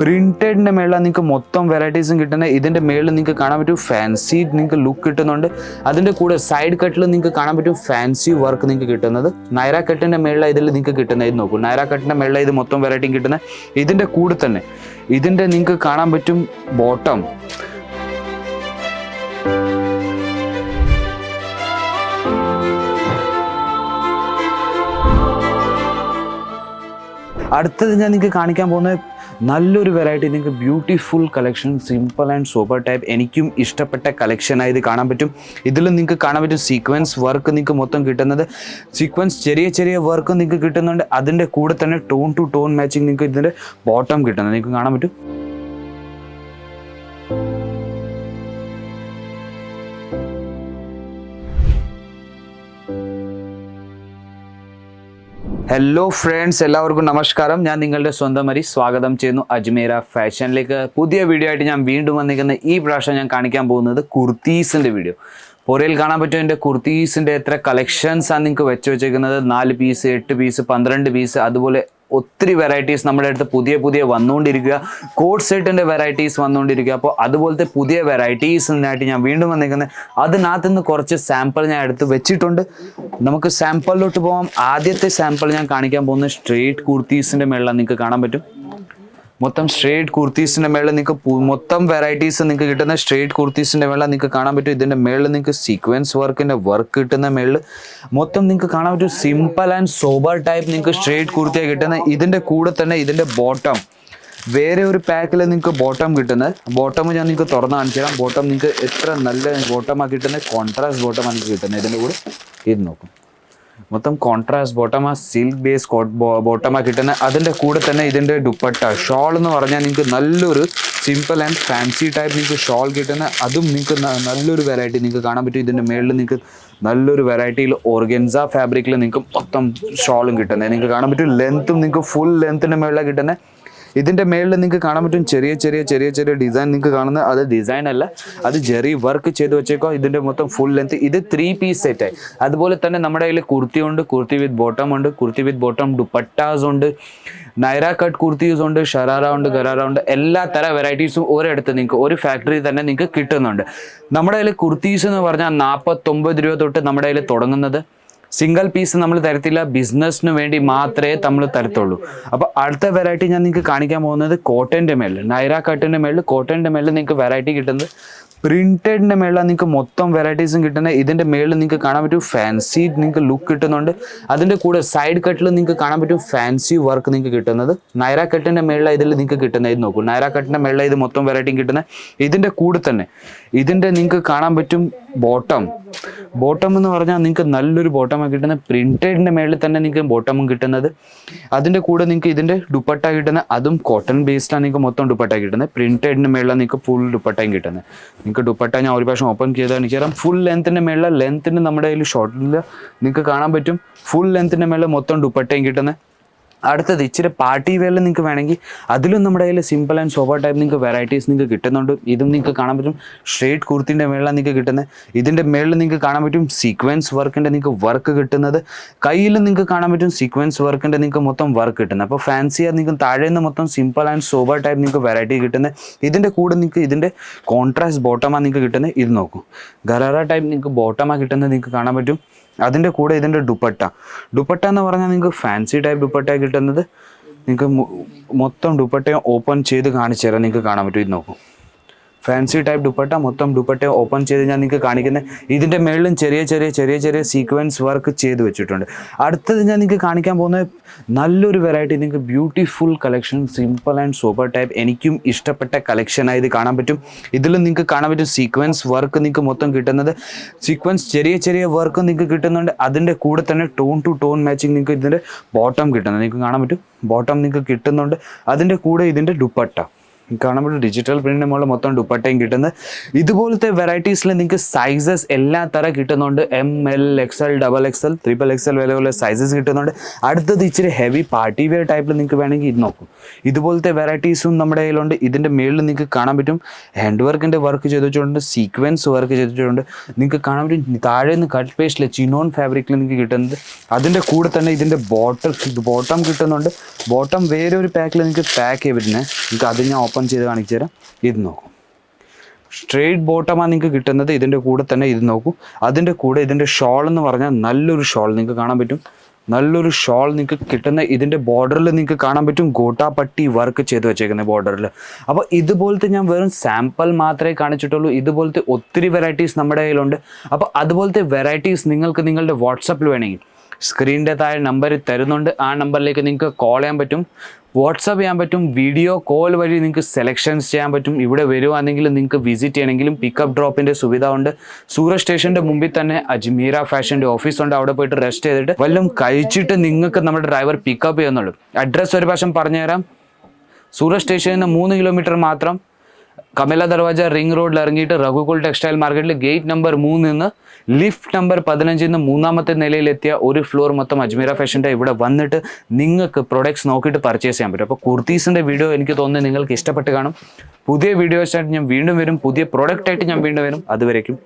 പ്രിന്റഡിന്റെ മേളിൽ നിങ്ങൾക്ക് മൊത്തം വെറൈറ്റീസും കിട്ടുന്നത് ഇതിന്റെ മേളിൽ നിങ്ങൾക്ക് കാണാൻ പറ്റും ഫാൻസി നിങ്ങൾക്ക് ലുക്ക് കിട്ടുന്നുണ്ട്. അതിന്റെ കൂടെ സൈഡ് കട്ടിൽ നിങ്ങൾക്ക് കാണാൻ പറ്റും ഫാൻസി വർക്ക് നിങ്ങൾക്ക് കിട്ടുന്നത്. നൈറ കട്ടിന്റെ മേളിൽ ഇതിൽ നിങ്ങൾക്ക് കിട്ടുന്നത് ഇത് നോക്കൂ നൈറ കട്ടിന്റെ മേളിൽ ഇത് മൊത്തം വെറൈറ്റിയും കിട്ടുന്നത് ഇതിന്റെ കൂടെ തന്നെ ഇതിന്റെ നിങ്ങൾക്ക് കാണാൻ പറ്റും ബോട്ടം അടുത്തത് ഞാൻ നിങ്ങൾക്ക് കാണിക്കാൻ പോകുന്നത് നല്ലൊരു വെറൈറ്റി നിങ്ങൾക്ക് beautiful collection simple and super type എനിക്കും ഇഷ്ടപ്പെട്ട കളക്ഷനായി ഇത് കാണാൻ പറ്റും. ഇതിൽ നിങ്ങൾക്ക് കാണാൻ പറ്റും സീക്വൻസ് വർക്ക് നിങ്ങൾക്ക് മൊത്തം കിട്ടുന്നത്. സീക്വൻസ് ചെറിയ ചെറിയ വർക്ക് നിങ്ങൾക്ക് കിട്ടുന്നുണ്ട്. അതിന്റെ കൂടെ തന്നെ ടോൺ ടു ടോൺ മാച്ചിങ് നിങ്ങൾക്ക് ഇതിന്റെ ബോട്ടം കിട്ടുന്നത്. നിങ്ങൾക്ക് കാണാൻ പറ്റും. ഹലോ ഫ്രണ്ട്സ് എല്ലാവർക്കും നമസ്കാരം. ഞാൻ നിങ്ങളുടെ സ്വന്തം വരി സ്വാഗതം ചെയ്യുന്നു അജ്മീര ഫാഷനിലേക്ക്. പുതിയ വീഡിയോ ആയിട്ട് ഞാൻ വീണ്ടും വന്നിരിക്കുന്ന ഈ പ്രാവശ്യം ഞാൻ കാണിക്കാൻ പോകുന്നത് കുർത്തീസിന്റെ വീഡിയോ പുറയിൽ കാണാൻ പറ്റും എന്റെ കുർത്തീസിന്റെ എത്ര കളക്ഷൻസാണ് നിങ്ങൾക്ക് വെച്ച് വെച്ചേക്കുന്നത്. നാല് പീസ് എട്ട് പീസ് പന്ത്രണ്ട് പീസ് അതുപോലെ ഒത്തിരി വെറൈറ്റീസ് നമ്മുടെ അടുത്ത് പുതിയ പുതിയ വന്നുകൊണ്ടിരിക്കുക. കോഡ് സെറ്റിന്റെ വെറൈറ്റീസ് വന്നുകൊണ്ടിരിക്കുക. അപ്പോൾ അതുപോലത്തെ പുതിയ വെറൈറ്റീസിനായിട്ട് ഞാൻ വീണ്ടും വന്നിരിക്കുന്നത് അതിനകത്ത് നിന്ന് കുറച്ച് സാമ്പിൾ ഞാൻ എടുത്ത് വെച്ചിട്ടുണ്ട്. നമുക്ക് സാമ്പിളിലോട്ട് പോകാം ആദ്യത്തെ സാമ്പിൾ ഞാൻ കാണിക്കാൻ പോകുന്നത് സ്ട്രേറ്റ് കുർത്തീസിന്റെ മേളിലാണ് നിങ്ങൾക്ക് കാണാൻ പറ്റും. മൊത്തം സ്ട്രേറ്റ് കുർത്തീസിന്റെ മേളിൽ നിങ്ങൾക്ക് മൊത്തം വെറൈറ്റീസ് നിങ്ങൾക്ക് കിട്ടുന്ന സ്ട്രേറ്റ് കുർത്തീസിന്റെ മേളിൽ നിങ്ങൾക്ക് കാണാൻ പറ്റും. ഇതിന്റെ മേളിൽ നിങ്ങൾക്ക് സീക്വൻസ് വർക്കിന്റെ വർക്ക് കിട്ടുന്ന മേളിൽ മൊത്തം നിങ്ങൾക്ക് കാണാൻ പറ്റും. സിമ്പിൾ ആൻഡ് സോബർ ടൈപ്പ് നിങ്ങൾക്ക് സ്ട്രേറ്റ് കുർത്തിയാണ് കിട്ടുന്നത്. ഇതിന്റെ കൂടെ തന്നെ ഇതിന്റെ ബോട്ടം വേറെ ഒരു പാക്കിൽ നിങ്ങൾക്ക് ബോട്ടം കിട്ടുന്നത്. ബോട്ടം ഞാൻ നിങ്ങൾക്ക് തുറന്ന് കാണിച്ചു തരാം ബോട്ടം നിങ്ങൾക്ക് എത്ര നല്ല ബോട്ടമാണ് കിട്ടുന്നത്. കോൺട്രാസ്റ്റ് ബോട്ടമാണ് കിട്ടുന്നത്. ഇതിന്റെ കൂടെ ഇത് നോക്കും. മൊത്തം കോൺട്രാസ്റ്റ് ബോട്ടമാ സിൽക്ക് ബേസ് ബോട്ടമാ കിട്ടുന്ന അതിന്റെ കൂടെ തന്നെ ഇതിന്റെ ദുപ്പട്ട. ഷോൾ എന്ന് പറഞ്ഞാൽ നിങ്ങൾക്ക് നല്ലൊരു സിമ്പിൾ ആൻഡ് ഫാൻസി ടൈപ്പ് നിങ്ങൾക്ക് ഷോൾ കിട്ടുന്ന അതും നിങ്ങൾക്ക് നല്ലൊരു വെറൈറ്റി നിങ്ങൾക്ക് കാണാൻ പറ്റും. ഇതിന്റെ മേളിൽ നിങ്ങൾക്ക് നല്ലൊരു വെറൈറ്റിയിൽ ഓർഗൻസ ഫാബ്രിക്കിൽ നിങ്ങൾക്ക് മൊത്തം ഷോളും കിട്ടുന്നത് നിങ്ങൾക്ക് കാണാൻ പറ്റും ലെങ്ത്തും നിങ്ങൾക്ക് ഫുൾ ലെങ്ത്തിന്റെ മേളിലാണ് കിട്ടുന്നത് ഇതിന്റെ മേളിൽ നിങ്ങൾക്ക് കാണാൻ പറ്റും ചെറിയ ചെറിയ ചെറിയ ചെറിയ ഡിസൈൻ നിങ്ങൾക്ക് കാണുന്നത്. അത് ഡിസൈൻ അല്ല. അത് ജെറി വർക്ക് ചെയ്ത് വെച്ചേക്കോ ഇതിന്റെ മൊത്തം ഫുൾ ലെങ്ത് ഇത് ത്രീ പീസ് സെറ്റ് ആയി. അതുപോലെ തന്നെ നമ്മുടെ കയ്യിൽ കുർത്തി ഉണ്ട്. കുർത്തി വിത്ത് ബോട്ടം ഉണ്ട്. കുർത്തി വിത്ത് ബോട്ടം ദുപ്പട്ടാസ് ഉണ്ട്. നൈറ കട്ട് കുർത്തീസ് ഉണ്ട്. ഷറാറ ഉണ്ട്. ഗറാറ ഉണ്ട്. എല്ലാ തര വെറൈറ്റീസും ഒരിടത്ത് നിങ്ങൾക്ക് ഒരു ഫാക്ടറി തന്നെ നിങ്ങൾക്ക് കിട്ടുന്നുണ്ട്. നമ്മുടെ കയ്യിൽ കുർത്തീസ് എന്ന് പറഞ്ഞാൽ നാൽപ്പത്തൊമ്പത് രൂപ തൊട്ട് നമ്മുടെ കയ്യിൽ തുടങ്ങുന്നത്. സിംഗിൾ പീസ് നമ്മൾ തരത്തില്ല ബിസിനസ്സിന് വേണ്ടി മാത്രമേ നമ്മൾ തരത്തുള്ളൂ. അപ്പോൾ അടുത്ത വെറൈറ്റി ഞാൻ നിങ്ങൾക്ക് കാണിക്കാൻ പോകുന്നത് കോട്ടന്റെ മേളിൽ നൈറ കട്ടിന്റെ മേളിൽ കോട്ടന്റെ മേളിൽ നിങ്ങൾക്ക് വെറൈറ്റി കിട്ടുന്നത്. പ്രിന്റഡിന്റെ മേളിലാണ് നിങ്ങൾക്ക് മൊത്തം വെറൈറ്റീസും കിട്ടുന്നത്. ഇതിന്റെ മേളിൽ നിങ്ങൾക്ക് കാണാൻ പറ്റും ഫാൻസി നിങ്ങൾക്ക് ലുക്ക് കിട്ടുന്നുണ്ട്. അതിന്റെ കൂടെ സൈഡ് കട്ടിൽ നിങ്ങൾക്ക് കാണാൻ പറ്റും ഫാൻസി വർക്ക് നിങ്ങൾക്ക് കിട്ടുന്നത്. നൈറ കട്ടിന്റെ മേളിൽ ഇതിൽ നിങ്ങൾക്ക് കിട്ടുന്നത്. ഇത് നോക്കൂ. നൈറ കട്ടിന്റെ മേളിൽ ഇത് മൊത്തം വെറൈറ്റിയും കിട്ടുന്നത്. ഇതിന്റെ കൂടെ തന്നെ ഇതിന്റെ നിങ്ങൾക്ക് കാണാൻ പറ്റും ബോട്ടം. ബോട്ടം എന്ന് പറഞ്ഞാൽ നിങ്ങൾക്ക് നല്ലൊരു ബോട്ടമാണ് കിട്ടുന്നത് പ്രിന്റഡിന്റെ മേളിൽ തന്നെ നിങ്ങൾക്ക് ബോട്ടമും കിട്ടുന്നത്. അതിന്റെ കൂടെ നിങ്ങൾക്ക് ഇതിന്റെ ദുപ്പട്ട കിട്ടുന്നത് അതും കോട്ടൺ ബേസ്ഡാണ് നിങ്ങൾക്ക് മൊത്തം ദുപ്പട്ട കിട്ടുന്നത്. പ്രിന്റഡിന്റെ മേളിലാണ് നിങ്ങൾക്ക് ഫുൾ ദുപ്പട്ടയും കിട്ടുന്നത്. നിങ്ങൾക്ക് ദുപ്പട്ട ഞാൻ ഒരു പ്രാവശ്യം ഓപ്പൺ ചെയ്താൽ എനിക്ക് ഫുൾ ലെങ്ത്തിന്റെ മേളിൽ ലെങ്ത്തിന് നമ്മുടെ കയ്യിൽ ഷോർട്ടിൽ നിങ്ങൾക്ക് കാണാൻ പറ്റും. ഫുൾ ലെങ്ത്തിന്റെ മേളിൽ മൊത്തം ദുപ്പട്ടയും കിട്ടുന്നത്. അടുത്തത് ഇച്ചിരി പാർട്ടി വെയറിൽ നിങ്ങൾക്ക് വേണമെങ്കിൽ അതിലും നമ്മുടെ കയ്യിൽ സിമ്പിൾ ആൻഡ് സോബർ ടൈപ്പ് നിങ്ങൾക്ക് വെറൈറ്റീസ് നിങ്ങൾക്ക് കിട്ടുന്നുണ്ട്. ഇതും നിങ്ങൾക്ക് കാണാൻ പറ്റും. സ്ട്രേറ്റ് കുർത്തിന്റെ മേളിലാണ് നിങ്ങൾക്ക് കിട്ടുന്നത് ഇതിന്റെ മേളിൽ നിങ്ങൾക്ക് കാണാൻ പറ്റും സീക്വൻസ് വർക്കിന്റെ നിങ്ങൾക്ക് വർക്ക് കിട്ടുന്നത്. കയ്യിൽ നിങ്ങൾക്ക് കാണാൻ പറ്റും സീക്വൻസ് വർക്കിന്റെ നിങ്ങൾക്ക് മൊത്തം വർക്ക് കിട്ടുന്നത് അപ്പോൾ ഫാൻസിയാർ നിങ്ങൾക്ക് താഴെ നിന്ന് മൊത്തം സിമ്പിൾ ആൻഡ് സോബർ ടൈപ്പ് നിങ്ങൾക്ക് വെറൈറ്റി കിട്ടുന്നത് ഇതിന്റെ കൂടെ നിങ്ങൾക്ക് ഇതിന്റെ കോൺട്രാസ്റ്റ് ബോട്ടമാണ് നിങ്ങൾക്ക് കിട്ടുന്നത് ഇത് നോക്കൂ. ഗറാറ ടൈപ്പ് നിങ്ങൾക്ക് ബോട്ടമാണ് കിട്ടുന്നത് നിങ്ങൾക്ക് കാണാൻ പറ്റും. അതിന്റെ കൂടെ ഇതിന്റെ ദുപ്പട്ട. ദുപ്പട്ട എന്ന് പറഞ്ഞാൽ നിങ്ങൾക്ക് ഫാൻസി ടൈപ്പ് ദുപ്പട്ട കിട്ടുന്നത്. നിങ്ങൾക്ക് മൊത്തം ദുപ്പട്ടയും ഓപ്പൺ ചെയ്ത് കാണിച്ചു തരാം നിങ്ങൾക്ക് കാണാൻ പറ്റും. ഇത് നോക്കൂ. ഫാൻസി ടൈപ്പ് ദുപ്പട്ട മൊത്തം ദുപ്പട്ട ഓപ്പൺ ചെയ്ത് ഞാൻ നിങ്ങൾക്ക് കാണിക്കുന്നത് ഇതിന്റെ മേളിലും ചെറിയ ചെറിയ ചെറിയ ചെറിയ സീക്വൻസ് വർക്ക് ചെയ്ത് വെച്ചിട്ടുണ്ട്. അടുത്തത് ഞാൻ നിങ്ങൾക്ക് കാണിക്കാൻ പോകുന്നത് നല്ലൊരു വെറൈറ്റി നിങ്ങൾക്ക് beautiful collection simple and super type എനിക്കും ഇഷ്ടപ്പെട്ട കളക്ഷനായി ഇത് കാണാൻ പറ്റും. ഇതിലും നിങ്ങൾക്ക് കാണാൻ പറ്റും സീക്വൻസ് വർക്ക് നിങ്ങൾക്ക് മൊത്തം കിട്ടുന്നത്. സീക്വൻസ് ചെറിയ ചെറിയ വർക്ക് നിങ്ങൾക്ക് കിട്ടുന്നുണ്ട്. അതിന്റെ കൂടെ തന്നെ ടോൺ ടു ടോൺ മാച്ചിങ് നിങ്ങൾക്ക് ഇതിന്റെ ബോട്ടം കിട്ടുന്നത്. നിങ്ങൾക്ക് കാണാൻ പറ്റും. ബോട്ടം നിങ്ങൾക്ക് കിട്ടുന്നുണ്ട്. അതിന്റെ കൂടെ ഇതിന്റെ ദുപ്പട്ട കാണുമ്പോൾ ഡിജിറ്റൽ പ്രിന്റ് നമ്മൾ മൊത്തം ദുപ്പട്ടയും കിട്ടുന്നത് ഇതുപോലത്തെ വെറൈറ്റീസിൽ നിങ്ങൾക്ക് സൈസസ് എല്ലാ തര കിട്ടുന്നുണ്ട്. M L X L double X L triple X L വിലയുള്ള സൈസസ് കിട്ടുന്നുണ്ട്. അടുത്തത് ഇച്ചിരി ഹെവി പാർട്ടി വെയർ ടൈപ്പിൽ നിങ്ങൾക്ക് വേണമെങ്കിൽ ഇത് നോക്കും. ഇതുപോലത്തെ വെറൈറ്റീസും നമ്മുടെ കയ്യിലുണ്ട്. ഇതിന്റെ മേളിൽ നിങ്ങൾക്ക് കാണാൻ പറ്റും. ഹാൻഡ് വർക്കിന്റെ വർക്ക് ചെയ്തിട്ടുണ്ട് സീക്വൻസ് വർക്ക് ചെയ്തിട്ടുണ്ട് നിങ്ങൾക്ക് കാണാൻ പറ്റും. താഴെ നിന്ന് കട്ട് പേസ്റ്റിൽ ചിനോൺ ഫാബ്രിക്കിൽ നിങ്ങൾക്ക് കിട്ടുന്നത്. അതിന്റെ കൂടെ തന്നെ ഇതിന്റെ ബോട്ടം ബോട്ടം കിട്ടുന്നുണ്ട്. ബോട്ടം വേറെ ഒരു പാക്കിൽ നിങ്ങൾക്ക് പാക്ക് ചെയ്തിരുന്നത് നിങ്ങൾക്ക് അത് ഞാൻ ഓപ്പൺ ചെയ്ത് കാണിച്ചു തരാം. ഇത് നോക്കും. സ്ട്രെയിറ്റ് ബോട്ടമാണ് നിങ്ങൾക്ക് കിട്ടുന്നത് ഇതിന്റെ കൂടെ തന്നെ ഇത് നോക്കൂ. അതിന്റെ കൂടെ ഇതിന്റെ ഷോൾ എന്ന് പറഞ്ഞാൽ നല്ലൊരു ഷോൾ നിങ്ങൾക്ക് കാണാൻ പറ്റും. നല്ലൊരു ഷോൾ നിങ്ങൾക്ക് കിട്ടുന്ന ഇതിന്റെ ബോർഡറിൽ നിങ്ങൾക്ക് കാണാൻ പറ്റും. ഗോട്ടാപ്പട്ടി വർക്ക് ചെയ്ത് വെച്ചേക്കുന്ന ബോർഡറിൽ അപ്പോൾ ഇതുപോലത്തെ ഞാൻ വെറും സാമ്പിൾ മാത്രമേ കാണിച്ചിട്ടുള്ളൂ. ഇതുപോലത്തെ ഒത്തിരി വെറൈറ്റീസ് നമ്മുടെ കയ്യിലുണ്ട്. അപ്പോൾ അതുപോലത്തെ വെറൈറ്റീസ് നിങ്ങൾക്ക് നിങ്ങളുടെ വാട്സപ്പിൽ വേണമെങ്കിൽ സ്ക്രീനിന്റെ താഴെ നമ്പർ തരുന്നുണ്ട്. ആ നമ്പറിലേക്ക് നിങ്ങൾക്ക് കോൾ ചെയ്യാൻ പറ്റും. വാട്സപ്പ് ചെയ്യാൻ പറ്റും. വീഡിയോ കോൾ വഴി നിങ്ങൾക്ക് സെലക്ഷൻസ് ചെയ്യാൻ പറ്റും. ഇവിടെ വരുവാണെങ്കിൽ നിങ്ങൾക്ക് വിസിറ്റ് ചെയ്യണമെങ്കിലും പിക്കപ്പ് ഡ്രോപ്പിന്റെ സുവിധ ഉണ്ട് സൂറത്ത് സ്റ്റേഷന്റെ മുമ്പിൽ തന്നെ അജ്മീര ഫാഷന്റെ ഓഫീസ് ഉണ്ട് അവിടെ പോയിട്ട് റെസ്റ്റ് ചെയ്തിട്ട് വല്ലതും കഴിച്ചിട്ട് നിങ്ങൾക്ക് നമ്മുടെ ഡ്രൈവർ പിക്കപ്പ് ചെയ്യുന്നുള്ളൂ. അഡ്രസ്സ് ഒരു പ്രാവശ്യം പറഞ്ഞുതരാം. സൂറത്ത് സ്റ്റേഷനിൽ നിന്ന് മൂന്ന് കിലോമീറ്റർ മാത്രം. കമല ദർവാജ റിംഗ് റോഡിൽ ഇറങ്ങിയിട്ട് റഘുകുൽ ടെക്സ്റ്റൈൽ മാർക്കറ്റിൽ ഗേറ്റ് നമ്പർ മൂന്നിൽ നിന്ന് ലിഫ്റ്റ് നമ്പർ പതിനഞ്ചിൽ നിന്ന് മൂന്നാമത്തെ നിലയിലെത്തിയ ഒരു ഫ്ലോർ മൊത്തം അജ്മീര ഫാഷന്റെ ഇവിടെ വന്നിട്ട് നിങ്ങൾക്ക് പ്രൊഡക്ട്സ് നോക്കിയിട്ട് പർച്ചേസ് ചെയ്യാൻ പറ്റും. അപ്പോൾ കുർത്തീസിന്റെ വീഡിയോ എനിക്ക് തോന്നുന്നു നിങ്ങൾക്ക് ഇഷ്ടപ്പെട്ട് കാണും. പുതിയ വീഡിയോസായിട്ട് ഞാൻ വീണ്ടും വരും. പുതിയ പ്രൊഡക്റ്റായിട്ട് ഞാൻ വീണ്ടും വരും. അതുവരേക്കും